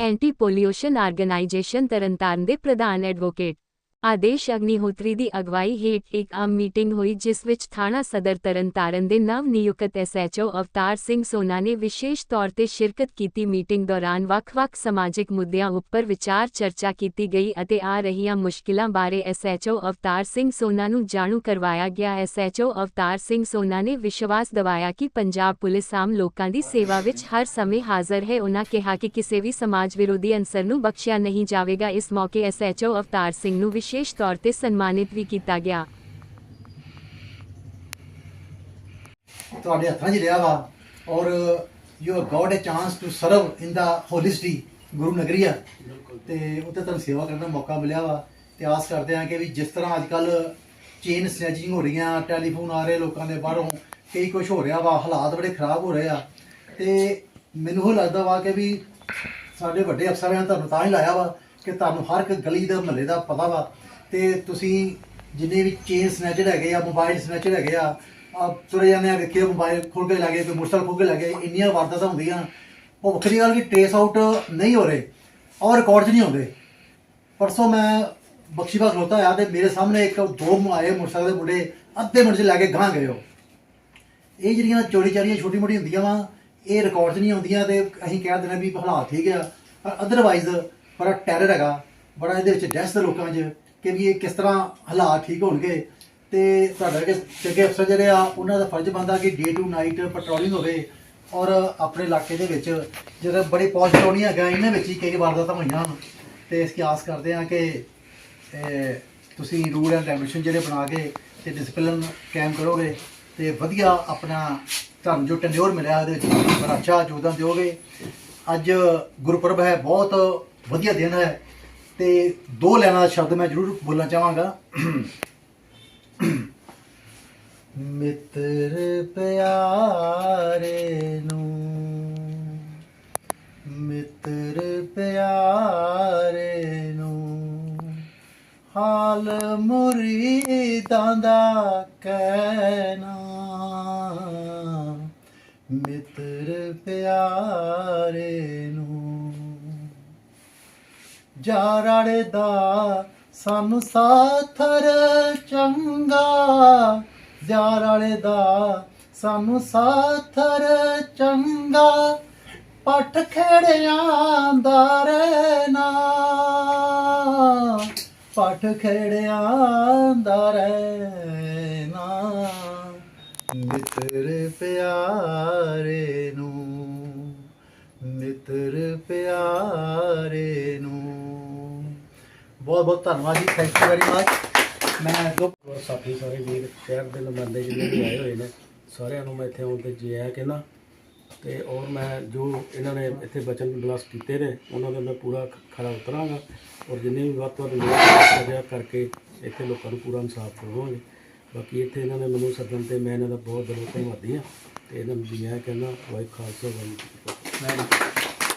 Anti pollution organisation Tarn Taran ਦੇ ਪ੍ਰਧਾਨ advocate ਆਦੇਸ਼ ਅਗਨੀਹੋਤਰੀ ਦੀ ਅਗਵਾਈ ਹੇਠ ਇੱਕ ਆਮ ਮੀਟਿੰਗ ਹੋਈ, ਜਿਸ ਵਿੱਚ ਥਾਣਾ ਸਦਰ ਤਰਨਤਾਰਨ ਦੇ ਨਵ ਨਿਯੁਕਤ ਐਸਐਚਓ ਅਵਤਾਰ ਸਿੰਘ ਸੋਨਾ ਨੇ ਵਿਸ਼ੇਸ਼ ਤੌਰ ਤੇ ਸ਼ਿਰਕਤ ਕੀਤੀ ਮੀਟਿੰਗ ਦੌਰਾਨ ਵੱਖ-ਵੱਖ ਸਮਾਜਿਕ ਮੁੱਦਿਆਂ ਉੱਪਰ ਵਿਚਾਰ ਚਰਚਾ ਕੀਤੀ ਗਈ ਅਤੇ ਆ ਰਹੀਆਂ ਮੁਸ਼ਕਿਲਾਂ ਬਾਰੇ ਐਸਐਚਓ ਅਵਤਾਰ ਸਿੰਘ ਸੋਨਾ ਨੂੰ ਜਾਣੂ ਕਰਵਾਇਆ ਗਿਆ। ਐਸਐਚਓ ਅਵਤਾਰ ਸਿੰਘ ਸੋਨਾ ਨੇ ਵਿਸ਼ਵਾਸ ਦਿਵਾਇਆ ਕਿ ਪੰਜਾਬ ਪੁਲਿਸ ਆਮ ਲੋਕਾਂ ਦੀ ਸੇਵਾ ਵਿੱਚ ਹਰ ਸਮੇਂ ਹਾਜ਼ਰ ਹੈ। ਉਨ੍ਹਾਂ ਕਿਹਾ ਕਿ ਕਿਸੇ ਵੀ ਸਮਾਜ ਵਿਰੋਧੀ ਅਨਸਰ ਨੂੰ ਬਖਸ਼ਿਆ ਨਹੀਂ ਜਾਵੇਗਾ। ਇਸ ਮੌਕੇ ਐਸਐਚਓ ਅਵਤਾਰ ਸਿੰਘ ਨੂੰ ਵਿਸ਼ੇਸ਼ ਤੌਰ ਤੇ ਸਨਮਾਨਿਤ ਵੀ ਕੀਤਾ ਗਿਆ। ਤੁਹਾਡੇ ਹੱਥਾਂ 'ਚ ਰਿਹਾ ਵਾ or you have got a chance to serve in the holy city ਗੁਰੂ ਨਗਰੀਆ ਤੇ ਉੱਥੇ ਤੁਹਾਨੂੰ ਸੇਵਾ ਕਰਨ ਦਾ ਮੌਕਾ ਮਿਲਿਆ ਵਾ ਤੇ ਆਸ ਕਰਦੇ ਹਾਂ ਕਿ ਵੀ ਜਿਸ ਤਰ੍ਹਾਂ ਅੱਜ ਕੱਲ ਚੇਨ ਸਨੈਚਿੰਗ ਹੋ ਰਹੀਆਂ ਟੈਲੀਫੋਨ ਆ ਰਹੇ ਲੋਕਾਂ ਦੇ ਬਾਹਰੋਂ, ਕਈ ਕੁਝ ਹੋ ਰਿਹਾ ਵਾ, ਹਾਲਾਤ ਬੜੇ ਖਰਾਬ ਹੋ ਰਹੇ ਆ। ਤੇ ਮੈਨੂੰ ਉਹ ਲੱਗਦਾ ਵਾ ਕਿ ਵੀ ਸਾਡੇ ਵੱਡੇ ਅਫਸਰਾਂ ਨੇ ਤੁਹਾਨੂੰ ਤਾਂ ਹੀ ਲਾਇਆ ਵਾ ਕਿ ਤੁਹਾਨੂੰ ਹਰ ਇੱਕ ਗਲੀ ਦਾ, ਮਹੱਲੇ ਦਾ ਪਤਾ ਵਾ। ਤੇ ਤੁਸੀਂ ਜਿੰਨੇ ਵੀ ਚੇਨ ਸਨੈਚਰ ਹੈਗੇ ਆ ਮੋਬਾਈਲ ਸਨੈਚਰ ਹੈਗੇ ਆ ਆ ਤੁਰੇ ਜਾਂਦੇ ਆ ਵੇਖਿਓ ਮੋਬਾਈਲ ਖੋਲ ਕੇ ਲੱਗੇ ਕੋਈ ਮੋਟਰਸਾਈਕਲ ਖੋਲ ਕੇ ਲੱਗੇ ਇੰਨੀਆਂ ਵਾਰਦਾਤਾਂ ਹੁੰਦੀਆਂ। ਉਹ ਵੱਖਰੀ ਗੱਲ ਕਿ ਟ੍ਰੇਸ ਆਊਟ ਨਹੀਂ ਹੋ ਰਹੇ ਔਰ ਰਿਕਾਰਡ 'ਚ ਨਹੀਂ ਹੁੰਦੇ ਪਰਸੋਂ ਮੈਂ ਬਖਸ਼ੀਬਾਗ ਖਲੋਤਾ ਆ ਤੇ ਮੇਰੇ ਸਾਹਮਣੇ ਇੱਕ ਦੋ ਆਏ ਮੋਟਰਸਾਈਕਲ ਦੇ ਮੁੰਡੇ, ਅੱਧੇ ਮਿੰਟ 'ਚ ਲੈ ਕੇ ਗਾਂ ਗਏ ਉਹ। ਇਹ ਜਿਹੜੀਆਂ ਚੋਰੀ ਚਾਰੀਆਂ ਛੋਟੀ ਮੋਟੀ ਹੁੰਦੀਆਂ ਵਾ, ਇਹ ਰਿਕਾਰਡ 'ਚ ਨਹੀਂ ਆਉਂਦੀਆਂ ਤੇ ਅਸੀਂ ਕਹਿ ਦਿੰਦੇ ਵੀ ਹਾਲਾਤ ਠੀਕ ਆ, ਪਰ ਅਦਰਵਾਈਜ਼ ਬੜਾ ਟੈਰਰ ਹੈਗਾ। ਬੜਾ ਇਹਦੇ ਵਿੱਚ ਡੈਸ ਹੈ ਲੋਕਾਂ 'ਚ ਕਿ ਵੀ ਇਹ ਕਿਸ ਤਰ੍ਹਾਂ ਹਾਲਾਤ ਠੀਕ ਹੋਣਗੇ। ਤੇ ਤੁਹਾਡਾ ਕਿ ਚੰਗੇ ਅਫਸਰ ਜਿਹੜੇ ਆ, ਉਹਨਾਂ ਦਾ ਫਰਜ਼ ਬਣਦਾ ਕਿ ਡੇ ਟੂ ਨਾਈਟ ਪੈਟਰੋਲਿੰਗ ਹੋਵੇ। ਔਰ ਆਪਣੇ ਇਲਾਕੇ ਦੇ ਵਿੱਚ ਜਿਹੜਾ ਬੜੇ ਪੌਸ਼ ਕਲੋਨੀ ਹੈਗਾ ਇਹਨਾਂ ਵਿੱਚ ਹੀ ਕਈ ਵਾਰਦਾਤਾਂ ਹੋਈਆਂ ਹਨ। ਤੇ ਇਸ ਕੀ ਆਸ ਕਰਦੇ ਆ ਕਿ ਤੁਸੀਂ ਰੂਲ ਐਂਡ ਰੈਗੂਲੇਸ਼ਨ ਜਿਹੜੇ ਬਣਾ ਕੇ ਤੇ ਡਿਸਪਲਿਨ ਕਾਇਮ ਕਰੋਗੇ। ਤੇ ਵਧੀਆ ਆਪਣਾ ਤੁਹਾਨੂੰ ਜੋ ਟੈਨਿਓਰ ਮਿਲਿਆ ਉਹਦੇ ਵਿੱਚ ਬੜਾ ਅੱਛਾ ਯੋਗਦਾਨ ਦਿਓਗੇ। ਅੱਜ ਗੁਰਪੁਰਬ ਹੈ, ਬਹੁਤ ਵਧੀਆ ਦਿਨ ਹੈ ਤੇ ਦੋ ਲੈਣਾ ਸ਼ਬਦ ਮੈਂ ਜ਼ਰੂਰ ਬੋਲਣਾ ਚਾਹਾਂਗਾ। ਮਿੱਤਰ ਪਿਆਰੇ ਨੂੰ, ਮਿੱਤਰ ਪਿਆਰੇ ਨੂੰ, ਹਾਲ ਮੁਰੀਦਾਂ ਦਾ ਕਹਿਣਾ ਪਿਆਰੇ ਨੂੰ। ਜਾਰੜੇ ਦਾ ਸਾਨੂੰ ਸਾਥਰ ਚੰਗਾ। ਜਾਰੜੇ ਦਾ ਸਾਨੂੰ ਸਾਥਰ ਚੰਗਾ। ਪੱਠ ਖੇੜਿਆਂ ਦਾ ਰਹਿਣਾ। ਪੱਠ ਖੇੜਿਆਂ ਦਾ ਰਹਿਣਾ ਮਿੱਤਰ ਪਿਆਰੇ ਨੂੰ, ਮਿੱਤਰ ਪਿਆਰੇ ਨੂੰ। ਬਹੁਤ ਬਹੁਤ ਧੰਨਵਾਦ ਜੀ ਥੈਂਕ ਯੂ ਵੈਰੀ ਮਚ ਮੈਂ ਦੋ ਸਾਥੀ ਸਾਰੇ ਵੀਰ, ਸ਼ਹਿਰ ਦੇ ਨੁਮਾਇੰਦੇ ਜਿੰਨੇ ਵੀ ਆਏ ਹੋਏ ਨੇ, ਸਾਰਿਆਂ ਨੂੰ ਮੈਂ ਇੱਥੇ ਆਉਣ ਤੇ ਜੀ ਆਇਆਂ ਕਹਿੰਦਾ ਤੇ ਔਰ ਮੈਂ ਜੋ ਇਹਨਾਂ ਨੇ ਇੱਥੇ ਬਚਨ ਬਲਾਸ ਕੀਤੇ ਨੇ, ਉਹਨਾਂ ਦਾ ਮੈਂ ਪੂਰਾ ਖ- ਖਰਾ ਉਤਰਾਂਗਾ। ਔਰ ਜਿੰਨੇ ਵੀ ਵੱਧ ਤੋਂ ਵੱਧ ਲੋਕ ਸਜਾ ਕਰਕੇ ਇੱਥੇ ਲੋਕਾਂ ਨੂੰ ਪੂਰਾ ਇਨਸਾਫ ਕਰਵਾਵਾਂਗੇ। ਬਾਕੀ ਇੱਥੇ ਇਹਨਾਂ ਨੇ ਮੈਨੂੰ ਸੱਦਣ ਤੇ ਮੈਂ ਇਹਨਾਂ ਦਾ ਬਹੁਤ ਦਿਲੋਂ ਧੰਨਵਾਦੀ ਹਾਂ ਤੇ ਇਹਨਾਂ ਨੂੰ ਜੀ ਆਇਆਂ ਕਹਿੰਦਾ ਵਾਹਿਗੁਰੂ ਖਾਲਸਾ, ਵਾਹਿਗੁਰੂ ਜੀ ਕੀ ਫਤਿਹ।